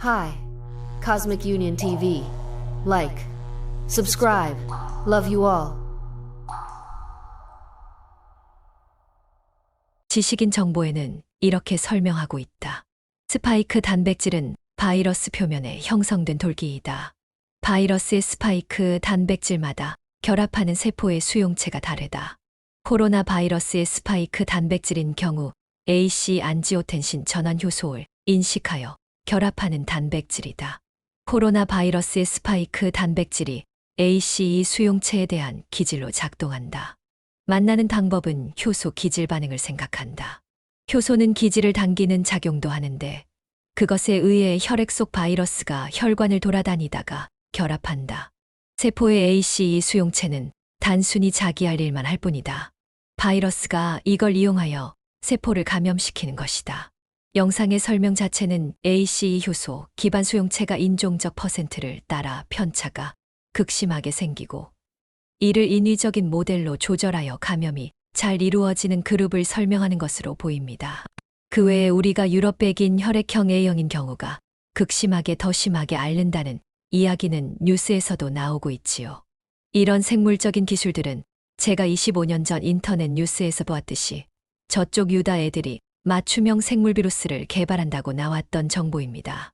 Hi, Cosmic Union TV. Like, subscribe. Love you all. 지식인 정보에는 이렇게 설명하고 있다. 스파이크 단백질은 바이러스 표면에 형성된 돌기이다. 바이러스의 스파이크 단백질마다 결합하는 세포의 수용체가 다르다. 코로나 바이러스의 스파이크 단백질인 경우 AC 안지오텐신 전환 효소를 인식하여 결합하는 단백질이다. 코로나 바이러스의 스파이크 단백질이 ACE 수용체에 대한 기질로 작동한다. 만나는 방법은 효소 기질 반응을 생각한다. 효소는 기질을 당기는 작용도 하는데 그것에 의해 혈액 속 바이러스가 혈관을 돌아다니다가 결합한다. 세포의 ACE 수용체는 단순히 자기 할 일만 할 뿐이다. 바이러스가 이걸 이용하여 세포를 감염시키는 것이다. 영상의 설명 자체는 ACE 효소 기반 수용체가 인종적 퍼센트를 따라 편차가 극심하게 생기고 이를 인위적인 모델로 조절하여 감염이 잘 이루어지는 그룹을 설명하는 것으로 보입니다. 그 외에 우리가 유럽 백인 혈액형 A형인 경우가 극심하게 더 심하게 앓는다는 이야기는 뉴스에서도 나오고 있지요. 이런 생물적인 기술들은 제가 25년 전 인터넷 뉴스에서 보았듯이 저쪽 유다 애들이 맞춤형 생물 비루스를 개발한다고 나왔던 정보입니다.